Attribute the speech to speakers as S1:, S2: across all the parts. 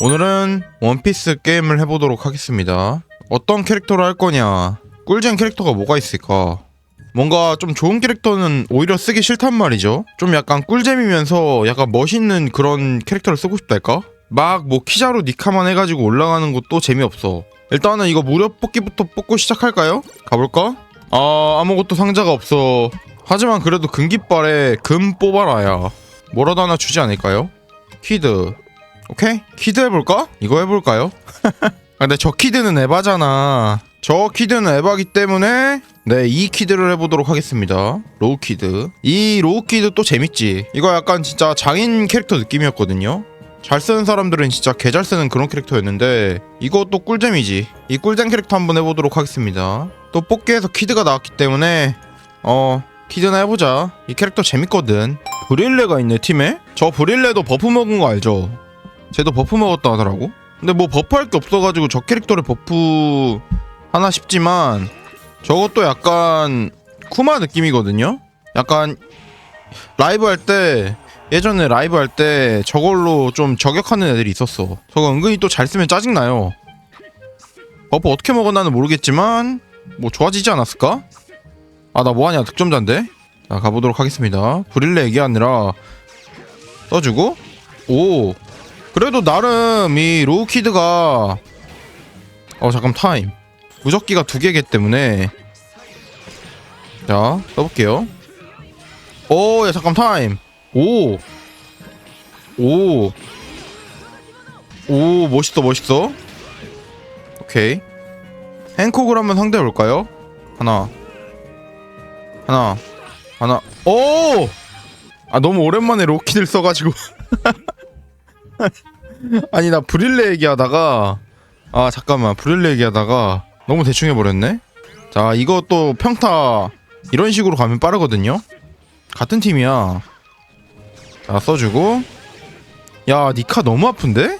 S1: 오늘은 원피스 게임을 해보도록 하겠습니다. 어떤 캐릭터로 할 거냐? 꿀잼 캐릭터가 뭐가 있을까? 뭔가 좀 좋은 캐릭터는 오히려 쓰기 싫단 말이죠. 좀 약간 꿀잼이면서 약간 멋있는 그런 캐릭터를 쓰고 싶달까? 막 뭐 키자로 니카만 해가지고 올라가는 것도 재미없어. 일단은 이거 무료 뽑기부터 뽑고 시작할까요? 가볼까? 아 아무것도 상자가 없어. 하지만 그래도 금깃발에 금 뽑아라야. 뭐라도 하나 주지 않을까요? 키드. 오케이? 키드 해볼까? 이거 해볼까요? 아, 근데 저 키드는 에바잖아. 저 키드는 에바기 때문에 네 이 키드를 해보도록 하겠습니다. 로우 키드. 이 로우 키드 또 재밌지. 이거 약간 진짜 장인 캐릭터 느낌이었거든요. 잘 쓰는 사람들은 진짜 개 잘 쓰는 그런 캐릭터였는데 또 꿀잼이지. 이 꿀잼 캐릭터 한번 해보도록 하겠습니다. 또 뽑기에서 키드가 나왔기 때문에 어 키드나 해보자. 이 캐릭터 재밌거든. 브릴레가 있네 팀에? 저 브릴레도 버프 먹은 거 알죠 쟤도 버프 먹었다 하더라고. 근데 뭐 버프할 게 없어가지고 저 캐릭터를 버프 하나 싶지만 저것도 약간 쿠마 느낌이거든요. 약간 라이브 할 때 예전에 라이브 할 때 저걸로 좀 저격하는 애들이 있었어. 저거 은근히 또 잘 쓰면 짜증 나요. 버프 어떻게 먹었나는 모르겠지만 뭐 좋아지지 않았을까? 아 나 뭐하냐 득점자인데. 자 가보도록 하겠습니다. 브릴레 얘기하느라 써주고 오 그래도 나름 이 로우키드가 어 잠깐 타임. 무적기가 두 개기 때문에. 자 써볼게요. 오야 잠깐 타임. 오오 오 오, 멋있어 멋있어. 오케이. 행콕을 한번 상대해 볼까요? 하나. 하나. 하나. 오 아 너무 오랜만에 로키를 써가지고 아니 나 브릴레 얘기하다가 아 잠깐만. 브릴레 얘기하다가 너무 대충 해버렸네? 자또 평타 이런 식으로 가면 빠르거든요? 같은 팀이야. 자 써주고. 야 니카 너무 아픈데?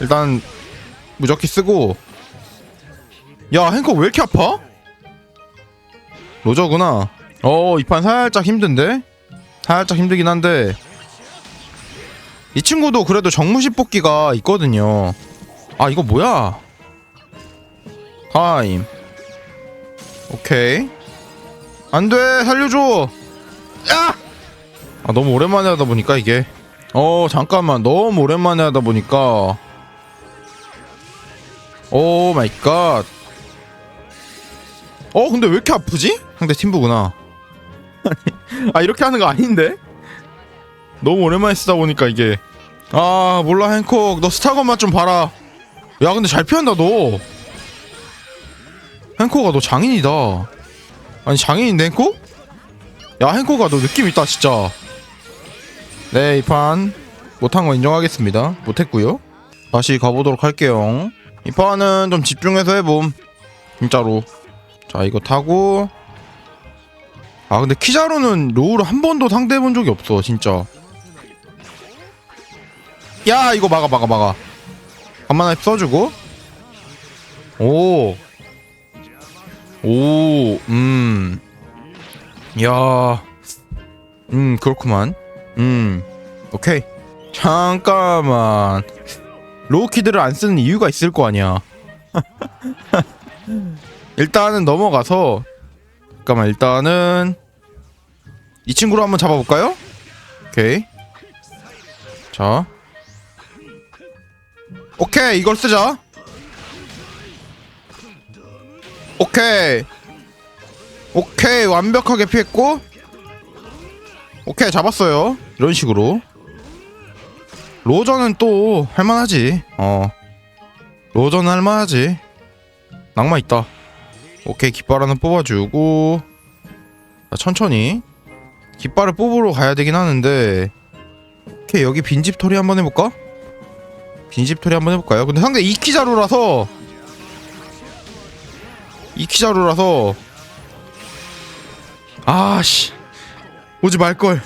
S1: 일단 무적기 쓰고. 야 행커 왜 이렇게 아파? 로저구나. 어 이 판 살짝 힘든데? 살짝 힘들긴 한데 이 친구도 그래도 정무식 뽑기가 있거든요. 아 이거 뭐야? 타임. 오케이. 안돼 살려줘. 야! 아 너무 오랜만에 하다 보니까 이게. 어 잠깐만 너무 오랜만에 하다 보니까. 오 마이 갓. 어 근데 왜 이렇게 아프지? 상대 팀부구나. 아 이렇게 하는 거 아닌데? 너무 오랜만에 쓰다 보니까 이게. 아 몰라 행콕. 너 스타건만 좀 봐라. 야 근데 잘 피한다 너. 행콕아 너 장인이다. 아니 장인인데 행콕? 야 행콕아 너 느낌 있다 진짜. 네 이 판 못한 거 인정하겠습니다. 못했고요. 다시 가보도록 할게요. 이 판은 좀 집중해서 해봄. 진짜로. 자 이거 타고. 아 근데 키자루는 로우를 한 번도 상대해본 적이 없어 진짜 야 이거 막아 막아 막아 한만에 써주고 오 오, 음. 야. 음, 그렇구만. 음. 오케이. 잠깐만. 로우키드를 안 쓰는 이유가 있을 거 아니야. 일단은 넘어가서 잠깐만 일단은 이 친구로 한번 잡아볼까요? 오케이. 자. 오케이 이걸 쓰자. 오케이. 오케이 완벽하게 피했고. 오케이 잡았어요. 이런 식으로. 로저는 또 할만하지. 어. 로저는 할만하지. 낭만 있다. 오케이 깃발 하나 뽑아주고. 자, 천천히. 깃발을 뽑으러 가야 되긴 하는데. 오케이 여기 빈집 털이 한번 해볼까? 빈집털이 한번 해볼까요? 근데 상대 이키자루라서 이키자루라서. 아씨. 오지 말걸.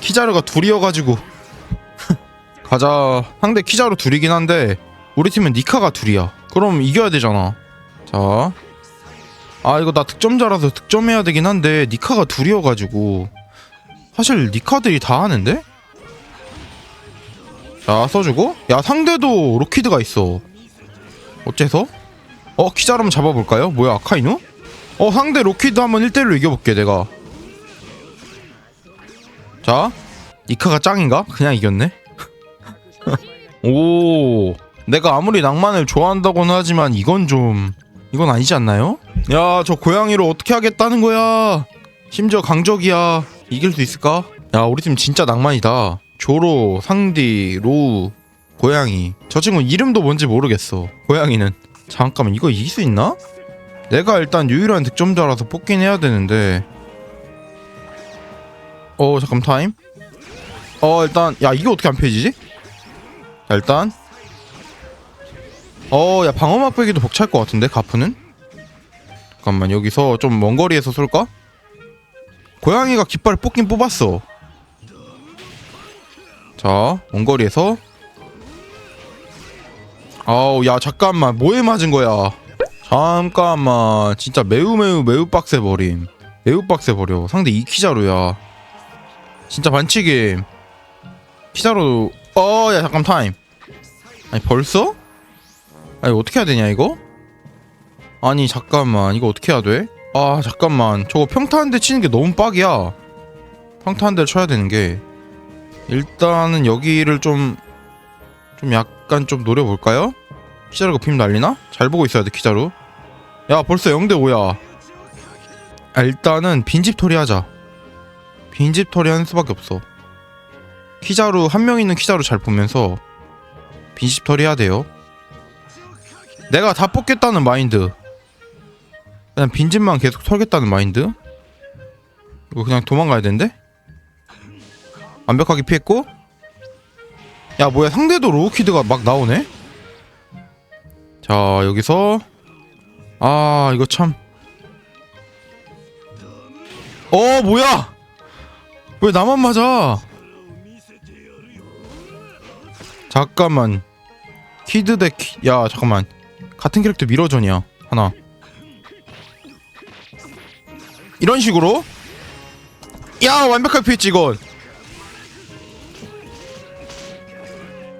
S1: 키자루가 둘이어가지고. 가자. 상대 키자루 둘이긴 한데 우리 팀은 니카가 둘이야. 그럼 이겨야 되잖아. 자. 아 이거 나 득점자라서 득점해야 되긴 한데 니카가 둘이어가지고. 사실 니카들이 다 하는데? 자 써주고 야 상대도 로키드가 있어 어째서? 어 키자로 한번 잡아볼까요? 뭐야 아카이누? 어 상대 로키드 한번 1대1로 이겨볼게 내가 자 이카가 짱인가? 그냥 이겼네 오 내가 아무리 낭만을 좋아한다고는 하지만 이건 좀 이건 아니지 않나요? 야 저 고양이로 어떻게 하겠다는 거야 심지어 강적이야 이길 수 있을까? 야 우리 팀 진짜 낭만이다 조로, 상디, 로우, 고양이 저 친구 이름도 뭔지 모르겠어 고양이는 잠깐만 이거 이길 수 있나? 내가 일단 유일한 득점자라서 뽑긴 해야 되는데 어 잠깐 타임 어 일단 야 이게 어떻게 안 펴지지? 자 일단 어 야 방어 맛배기도 벅찰 것 같은데 가프는? 잠깐만 여기서 좀 먼 거리에서 쏠까? 고양이가 깃발을 뽑긴 뽑았어 자 원거리에서. 아우 야 잠깐만. 뭐에 맞은 거야? 잠깐만. 진짜 매우 매우 매우 빡세 버림. 매우 빡세 버려. 상대 이키자루야. 진짜 반칙임. 키자루. 어 야 잠깐 타임. 아니 벌써? 아니 어떻게 해야 되냐 이거? 아니 잠깐만. 이거 어떻게 해야 돼? 아 잠깐만. 저거 평타 한 대 치는 게 너무 빡이야. 평타 한 대를 쳐야 되는 게 일단은 여기를 좀 좀 약간 좀 노려볼까요? 키자루가 빔 날리나? 잘 보고 있어야 돼 키자루 야 벌써 0대 5야. 아, 일단은 빈집 털이 하자. 빈집 털이 하는 수밖에 없어. 키자루 한 명 있는 키자루 잘 보면서 빈집 털이 해야 돼요. 내가 다 뽑겠다는 마인드. 그냥 빈집만 계속 털겠다는 마인드? 이거 그냥 도망가야 되는데? 완벽하게 피했고. 야 뭐야 상대도 로우키드가 막 나오네? 자 여기서. 아 이거 참. 어 뭐야! 왜 나만 맞아? 잠깐만. 키드 대야 잠깐만. 같은 캐릭터 미러전이야 하나. 이런 식으로? 야 완벽하게 피했지 이건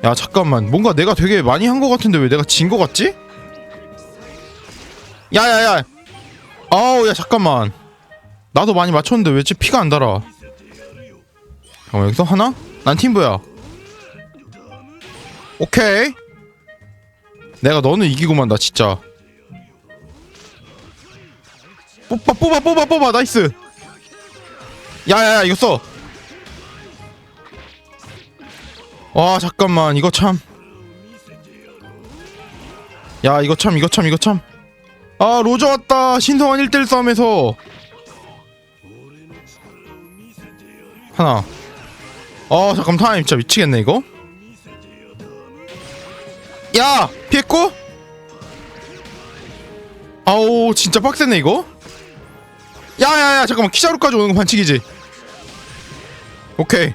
S1: 야 잠깐만. 뭔가 내가 되게 많이 한거 같은데 왜 내가 진거 같지? 야야야. 아우 야 잠깐만. 나도 많이 맞췄는데 왜쟤 피가 안 달아? 잠깐만 여기서 하나? 난 팀부야? 오케이. 내가 너는 이기고만 나 진짜. 뽑아 뽑아 뽑아 뽑아. 나이스. 야야야 이거 써 와 잠깐만 이거 참. 야 이거 참 이거 참 이거 참. 아 로저 왔다 신성한 1대1 싸움에서 하나. 아 잠깐 타임 진짜 미치겠네 이거. 야 피했고. 아우 진짜 빡세네 이거. 야야야 잠깐만 키자루까지 오는 거 반칙이지. 오케이.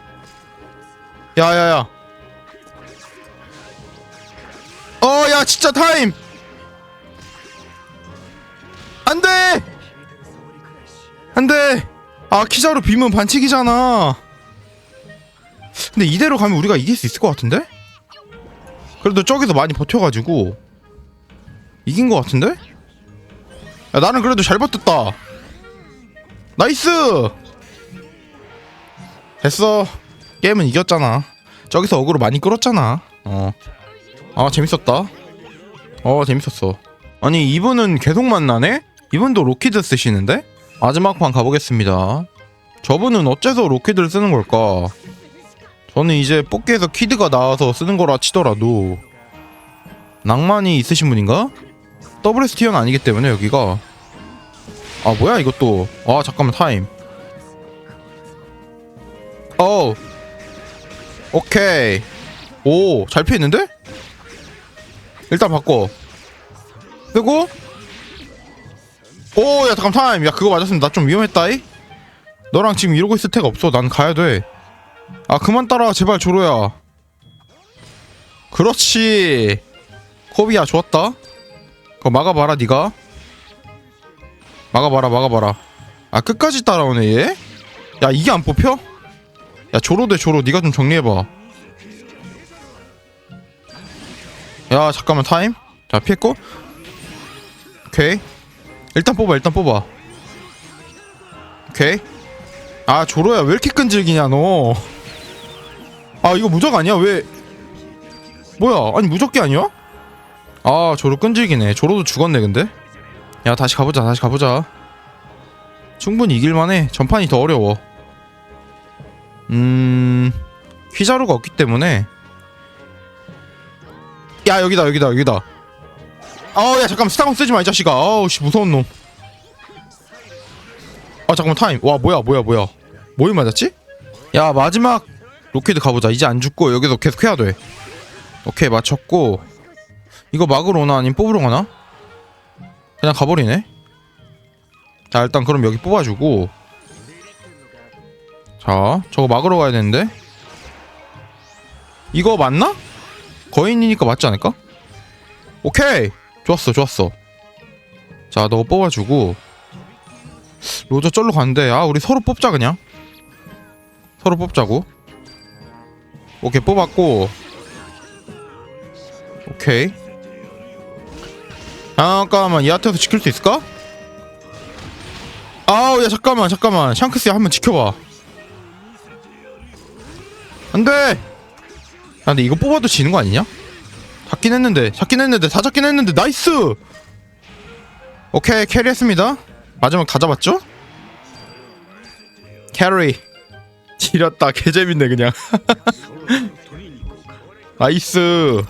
S1: 야야야. 어, 야, 진짜 타임! 안 돼! 안 돼! 아, 키자로 비면 반칙이잖아. 근데 이대로 가면 우리가 이길 수 있을 것 같은데? 그래도 저기서 많이 버텨가지고 이긴 것 같은데? 야, 나는 그래도 잘 버텼다. 나이스! 됐어. 게임은 이겼잖아. 저기서 어그로 많이 끌었잖아. 어. 아 재밌었다 어 재밌었어 아니 이분은 계속 만나네? 이분도 로키드 쓰시는데? 마지막 판 가보겠습니다 저분은 어째서 로키드를 쓰는 걸까? 저는 이제 뽑기에서 키드가 나와서 쓰는 거라 치더라도 낭만이 있으신 분인가? WST는 아니기 때문에 여기가 아 뭐야 이것도 아 잠깐만 타임 어 오케이 오 잘 피했는데? 일단 바꿔. 쓰고. 오 야 잠깐 타임. 야 그거 맞았으면 나 좀 위험했다이. 너랑 지금 이러고 있을 데가 없어. 난 가야 돼아 그만 따라. 제발 조로야. 그렇지. 코비야 좋았다. 그거 막아봐라 니가. 막아봐라 막아봐라. 아 끝까지 따라오네 얘? 야 이게 안 뽑혀? 야 조로 대 조로. 니가 좀 정리해봐 야 잠깐만 타임? 자 피했고. 오케이. 일단 뽑아 일단 뽑아. 오케이. 아 조로야 왜 이렇게 끈질기냐 너? 아 이거 무적 아니야? 왜? 뭐야? 아니 무적기 아니야? 아 조로 끈질기네. 조로도 죽었네 근데. 야 다시 가보자 다시 가보자. 충분히 이길만해. 전판이 더 어려워. 음 휘자루가 없기 때문에 야 여기다 여기다 여기다. 아야 잠깐만. 스타건 쓰지 마이 자식아. 아우 씨 무서운 놈 아 잠깐만 타임. 와 뭐야 뭐야 뭐야. 뭐에 맞았지? 야 마지막 로켓 가보자. 이제 안 죽고 여기서 계속 해야 돼. 오케이 맞췄고. 이거 막으러 오나 아니면 뽑으러 가나? 그냥 가버리네. 자 일단 그럼 여기 뽑아주고. 자 저거 막으러 가야 되는데. 이거 맞나? 거인이니까 맞지 않을까? 오케이! 좋았어 좋았어. 자 너거 뽑아주고. 로저 쩔로 갔는데 아 우리 서로 뽑자 그냥. 서로 뽑자고. 오케이 뽑았고. 오케이. 아, 잠깐만. 이하트에서 지킬 수 있을까? 아우 야 잠깐만 잠깐만. 샹크스 한번 지켜봐. 안 돼 아 근데 이거 뽑아도 지는 거 아니냐? 잡긴 했는데 잡긴 했는데 다 잡긴 했는데 나이스! 오케이 캐리했습니다. 마지막 다 잡았죠? 캐리. 지렸다. 개재밌네 그냥. 나이스